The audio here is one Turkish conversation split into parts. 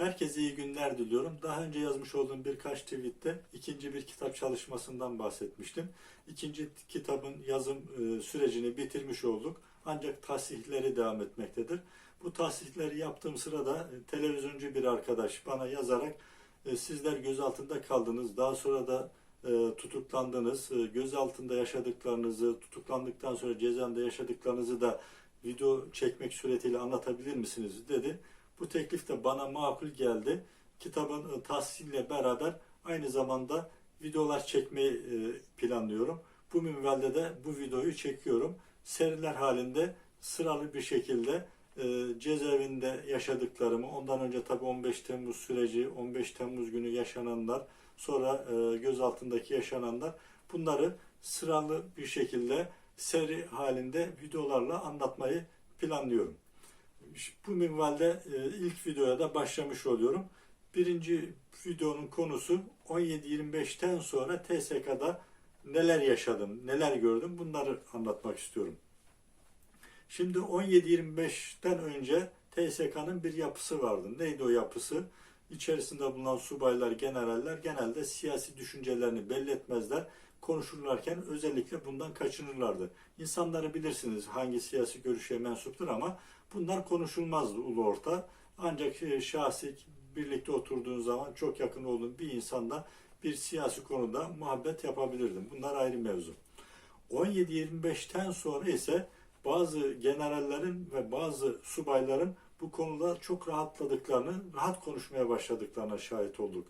Herkese iyi günler diliyorum. Daha önce yazmış olduğum birkaç tweette ikinci bir kitap çalışmasından bahsetmiştim. İkinci kitabın yazım e, sürecini bitirmiş olduk. Ancak tasihleri devam etmektedir. Bu tasihleri yaptığım sırada e, televizyoncu bir arkadaş bana yazarak e, sizler gözaltında kaldınız. Daha sonra da tutuklandınız. Gözaltında yaşadıklarınızı, tutuklandıktan sonra cezaevinde yaşadıklarınızı da video çekmek suretiyle anlatabilir misiniz dedi. Bu teklif de bana makul geldi. Kitabın e, tahsiliyle beraber aynı zamanda videolar çekmeyi e, planlıyorum. Bu minvalde de bu videoyu çekiyorum. Seriler halinde sıralı bir şekilde e, cezaevinde yaşadıklarımı, ondan önce tabii 15 Temmuz süreci, 15 Temmuz günü yaşananlar, sonra gözaltındaki yaşananlar bunları sıralı bir şekilde seri halinde videolarla anlatmayı planlıyorum. Bu minvalde e, ilk videoya da başlamış oluyorum. Birinci videonun konusu 17-25'ten sonra TSK'da neler yaşadım, neler gördüm bunları anlatmak istiyorum. Şimdi 17-25'ten önce TSK'nın bir yapısı vardı. Neydi o yapısı? İçerisinde bulunan subaylar, generaller genelde siyasi düşüncelerini belli etmezler. Konuşurlarken özellikle bundan kaçınırlardı. İnsanları bilirsiniz hangi siyasi görüşe mensuptur ama bunlar konuşulmazdı ulu orta. Ancak e, şahsi birlikte oturduğun zaman çok yakın olduğun bir insanla bir siyasi konuda muhabbet yapabilirdim. Bunlar ayrı mevzu. 17-25'ten sonra ise bazı generallerin ve bazı subayların bu konuda çok rahatladıklarını, rahat konuşmaya başladıklarına şahit olduk.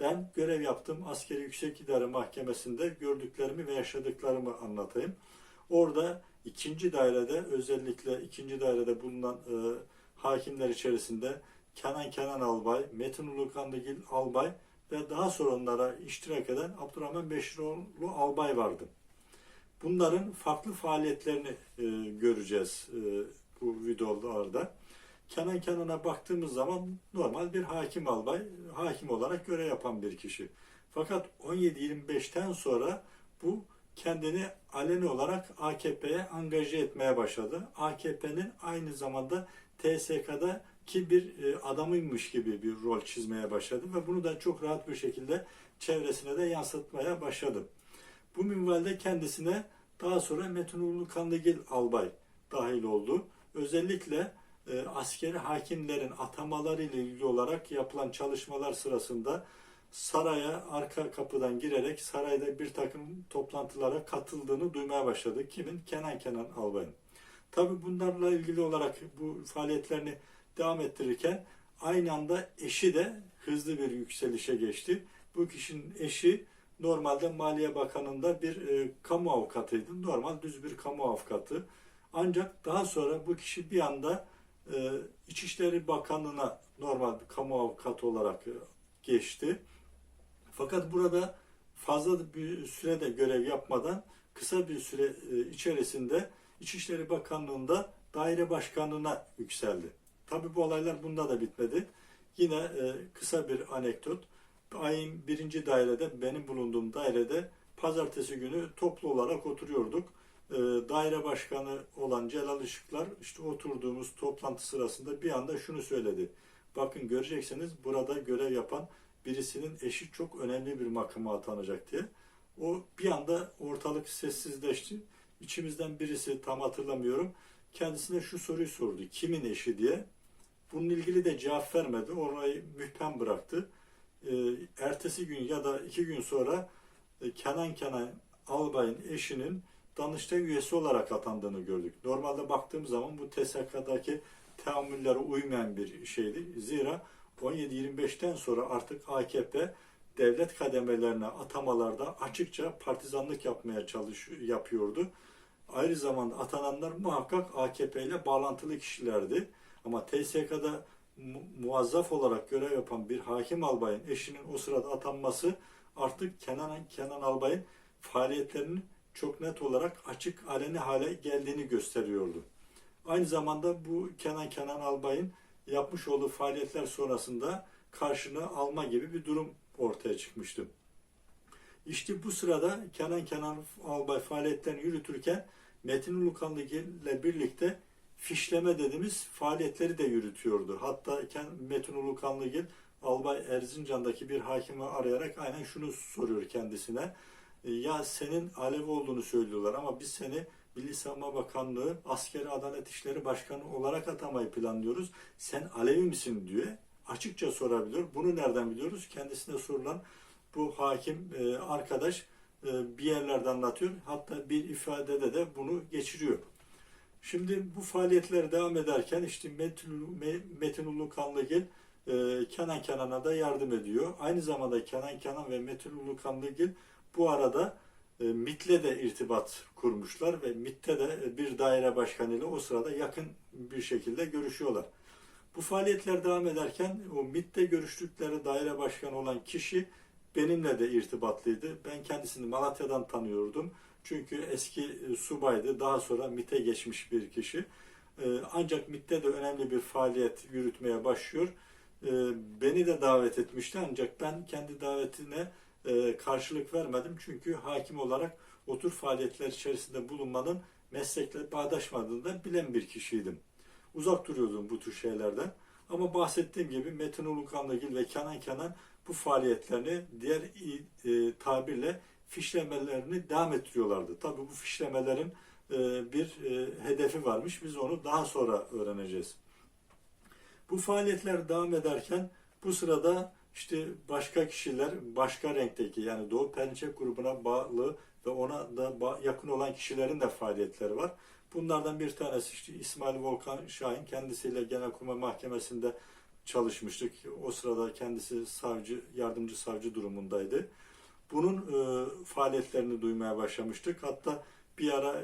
Ben görev yaptım Askeri Yüksek İdare Mahkemesi'nde gördüklerimi ve yaşadıklarımı anlatayım. Orada ikinci dairede özellikle ikinci dairede bulunan e, hakimler içerisinde Kenan Kenan Albay, Metin Ulukanlıgil Albay ve daha sonra onlara iştirak eden Abdurrahman Beşiroğlu Albay vardı. Bunların farklı faaliyetlerini e, göreceğiz e, bu videolarda. Kenan Kenan'a baktığımız zaman normal bir hakim albay, hakim olarak görev yapan bir kişi. Fakat 17-25'ten sonra bu kendini aleni olarak AKP'ye angaje etmeye başladı. AKP'nin aynı zamanda TSK'da ki bir e, adamıymış gibi bir rol çizmeye başladı ve bunu da çok rahat bir şekilde çevresine de yansıtmaya başladı. Bu minvalde kendisine daha sonra Metin Uğurlu Kanlıgil albay dahil oldu. Özellikle e, askeri hakimlerin atamaları ile ilgili olarak yapılan çalışmalar sırasında saraya arka kapıdan girerek sarayda bir takım toplantılara katıldığını duymaya başladı. Kimin? Kenan Kenan Albay'ın. Tabi bunlarla ilgili olarak bu faaliyetlerini devam ettirirken aynı anda eşi de hızlı bir yükselişe geçti. Bu kişinin eşi normalde Maliye Bakanı'nda bir e, kamu avukatıydı. Normal düz bir kamu avukatı. Ancak daha sonra bu kişi bir anda e, İçişleri Bakanlığı'na normal bir kamu avukatı olarak e, geçti. Fakat burada fazla bir sürede görev yapmadan kısa bir süre e, içerisinde İçişleri Bakanlığı'nda daire başkanlığına yükseldi. Tabi bu olaylar bunda da bitmedi. Yine e, kısa bir anekdot. Ayın birinci dairede, benim bulunduğum dairede pazartesi günü toplu olarak oturuyorduk. E, daire başkanı olan Celal Işıklar işte oturduğumuz toplantı sırasında bir anda şunu söyledi. Bakın göreceksiniz burada görev yapan birisinin eşi çok önemli bir makama atanacak diye. O bir anda ortalık sessizleşti. İçimizden birisi tam hatırlamıyorum. Kendisine şu soruyu sordu. Kimin eşi diye. Bunun ilgili de cevap vermedi. Orayı müphem bıraktı. Ee, ertesi gün ya da iki gün sonra e, Kenan Kenan Albay'ın eşinin Danıştay üyesi olarak atandığını gördük. Normalde baktığım zaman bu TSK'daki teamüllere uymayan bir şeydi. Zira 17-25'ten sonra artık AKP devlet kademelerine atamalarda açıkça partizanlık yapmaya çalış yapıyordu. Ayrı zamanda atananlar muhakkak AKP ile bağlantılı kişilerdi. Ama TSK'da mu- muazzaf olarak görev yapan bir hakim albayın eşinin o sırada atanması artık Kenan, Kenan Albay'ın faaliyetlerinin çok net olarak açık aleni hale geldiğini gösteriyordu. Aynı zamanda bu Kenan Kenan Albay'ın yapmış olduğu faaliyetler sonrasında karşına alma gibi bir durum ortaya çıkmıştı. İşte bu sırada Kenan Kenan Albay faaliyetlerini yürütürken Metin Ulukanlı ile birlikte fişleme dediğimiz faaliyetleri de yürütüyordu. Hatta Metin Ulukanlıgil Albay Erzincan'daki bir hakimi arayarak aynen şunu soruyor kendisine. E, Ya senin Alevi olduğunu söylüyorlar ama biz seni Milli Savunma Bakanlığı Askeri Adalet İşleri Başkanı olarak atamayı planlıyoruz. Sen Alevi misin diyor. Açıkça sorabiliyor. Bunu nereden biliyoruz? Kendisine sorulan bu hakim e, arkadaş e, bir yerlerde anlatıyor. Hatta bir ifadede de bunu geçiriyor. Şimdi bu faaliyetler devam ederken işte Metin, Me- Metin Ulu Kanlıgil Kenan Kenan'a da yardım ediyor. Aynı zamanda Kenan Kenan ve Metin Ulu Kanlıgil bu arada e, MIT'le de irtibat kurmuşlar ve MIT'te de bir daire başkanıyla o sırada yakın bir şekilde görüşüyorlar. Bu faaliyetler devam ederken o MIT'te görüştükleri daire başkanı olan kişi benimle de irtibatlıydı. Ben kendisini Malatya'dan tanıyordum. Çünkü eski e, subaydı. Daha sonra MIT'e geçmiş bir kişi. E, Ancak MIT'te de önemli bir faaliyet yürütmeye başlıyor. E, Beni de davet etmişti ancak ben kendi davetine e, karşılık vermedim. Çünkü hakim olarak o tür faaliyetler içerisinde bulunmanın meslekle bağdaşmadığını da bilen bir kişiydim. Uzak duruyordum bu tür şeylerden. Ama bahsettiğim gibi Metin Ulukanlıgil ve Kenan Kenan bu faaliyetlerini diğer e, tabirle fişlemelerini devam ettiriyorlardı. Tabii bu fişlemelerin e, bir e, hedefi varmış. Biz onu daha sonra öğreneceğiz. Bu faaliyetler devam ederken bu sırada işte başka kişiler başka renkteki yani Doğu Perinçek grubuna bağlı ve ona da yakın olan kişilerin de faaliyetleri var. Bunlardan bir tanesi işte İsmail Volkan Şahin kendisiyle Genelkurmay Mahkemesi'nde çalışmıştık. O sırada kendisi savcı, yardımcı savcı durumundaydı. Bunun e, faaliyetlerini duymaya başlamıştık. Hatta bir ara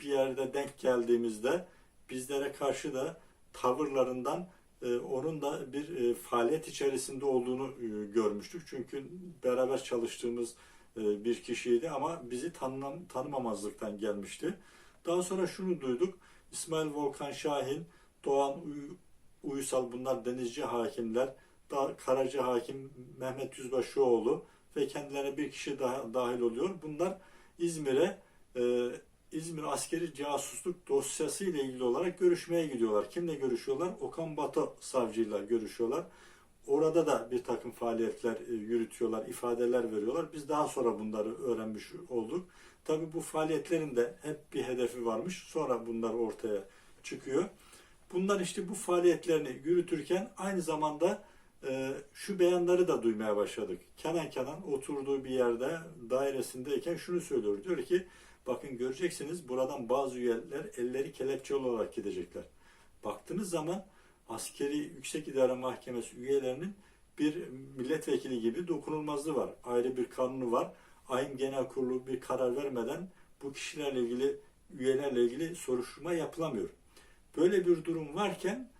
bir yerde denk geldiğimizde bizlere karşı da tavırlarından onun da bir e, faaliyet içerisinde olduğunu e, görmüştük. Çünkü beraber çalıştığımız e, bir kişiydi ama bizi tanımam, tanımamazlıktan gelmişti. Daha sonra şunu duyduk. İsmail Volkan Şahin, Doğan Uy- Uysal bunlar denizci hakimler. Karaca hakim Mehmet Yüzbaşıoğlu ve kendilerine bir kişi daha dahil oluyor. Bunlar İzmir'e e, İzmir askeri casusluk dosyası ile ilgili olarak görüşmeye gidiyorlar. Kimle görüşüyorlar? Okan Batı savcıyla görüşüyorlar. Orada da bir takım faaliyetler e, yürütüyorlar, ifadeler veriyorlar. Biz daha sonra bunları öğrenmiş olduk. Tabii bu faaliyetlerin de hep bir hedefi varmış. Sonra bunlar ortaya çıkıyor. Bunlar işte bu faaliyetlerini yürütürken aynı zamanda e, şu beyanları da duymaya başladık. Kenan Kenan oturduğu bir yerde dairesindeyken şunu söylüyor. Diyor ki bakın göreceksiniz buradan bazı üyeler elleri kelepçe olarak gidecekler. Baktığınız zaman askeri yüksek idare mahkemesi üyelerinin bir milletvekili gibi dokunulmazlığı var. Ayrı bir kanunu var. Ayın genel kurulu bir karar vermeden bu kişilerle ilgili üyelerle ilgili soruşturma yapılamıyor. Böyle bir durum varken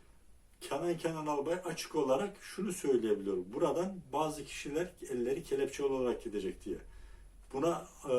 Kenan Kenan Albay açık olarak şunu söyleyebiliyor. Buradan bazı kişiler elleri kelepçe olarak gidecek diye. Buna e,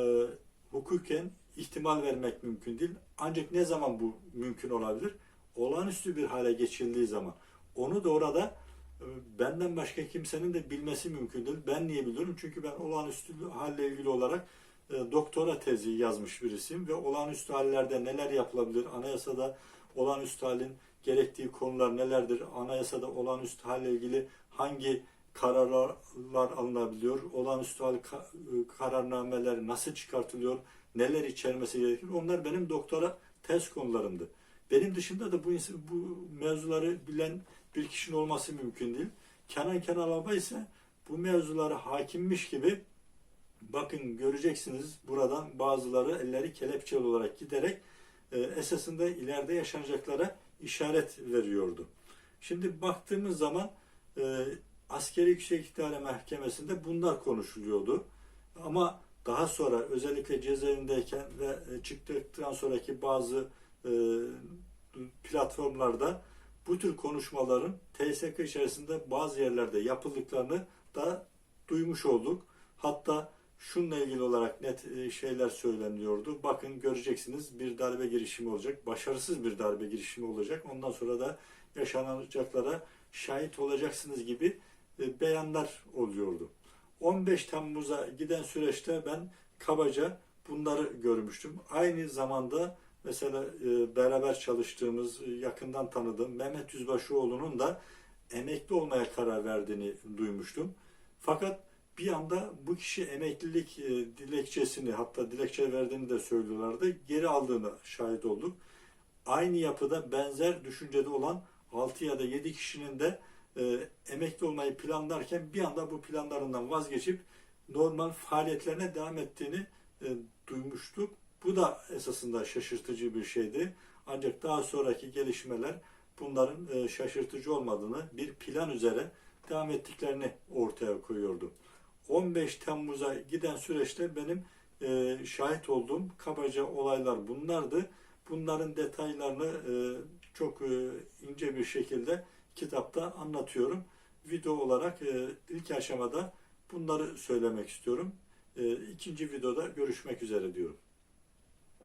hukuken ihtimal vermek mümkün değil. Ancak ne zaman bu mümkün olabilir? Olağanüstü bir hale geçildiği zaman. Onu da orada e, benden başka kimsenin de bilmesi mümkün değil. Ben niye biliyorum? Çünkü ben olağanüstü halle ilgili olarak e, doktora tezi yazmış birisiyim ve olağanüstü hallerde neler yapılabilir? Anayasada olağanüstü halin gerektiği konular nelerdir? Anayasada olağanüstü halle ilgili hangi kararlar alınabiliyor? Olağanüstü hal ka- kararnameler nasıl çıkartılıyor? Neler içermesi gerekir? Onlar benim doktora tez konularımdı. Benim dışında da bu bu mevzuları bilen bir kişinin olması mümkün değil. Kenan Kenan Albay ise bu mevzulara hakimmiş gibi bakın göreceksiniz buradan bazıları elleri kelepçeli olarak giderek e, esasında ileride yaşanacaklara işaret veriyordu. Şimdi baktığımız zaman e, Askeri Yüksek İdare Mahkemesi'nde bunlar konuşuluyordu. Ama daha sonra özellikle cezaevindeyken ve e, çıktıktan sonraki bazı e, platformlarda bu tür konuşmaların TSK içerisinde bazı yerlerde yapıldıklarını da duymuş olduk. Hatta şununla ilgili olarak net e, şeyler söyleniyordu. Bakın göreceksiniz bir darbe girişimi olacak. Başarısız bir darbe girişimi olacak. Ondan sonra da yaşanacaklara şahit olacaksınız gibi e, beyanlar oluyordu. 15 Temmuz'a giden süreçte ben kabaca bunları görmüştüm. Aynı zamanda Mesela e, beraber çalıştığımız, e, yakından tanıdığım Mehmet Yüzbaşıoğlu'nun da emekli olmaya karar verdiğini duymuştum. Fakat bir anda bu kişi emeklilik e, dilekçesini hatta dilekçe verdiğini de söylüyorlardı. Geri aldığını şahit olduk. Aynı yapıda benzer düşüncede olan 6 ya da 7 kişinin de e, emekli olmayı planlarken bir anda bu planlarından vazgeçip normal faaliyetlerine devam ettiğini e, duymuştuk. Bu da esasında şaşırtıcı bir şeydi. Ancak daha sonraki gelişmeler bunların e, şaşırtıcı olmadığını, bir plan üzere devam ettiklerini ortaya koyuyordu. 15 Temmuz'a giden süreçte benim e, şahit olduğum kabaca olaylar bunlardı. Bunların detaylarını e, çok e, ince bir şekilde kitapta anlatıyorum. Video olarak e, ilk aşamada bunları söylemek istiyorum. E, ikinci videoda görüşmek üzere diyorum.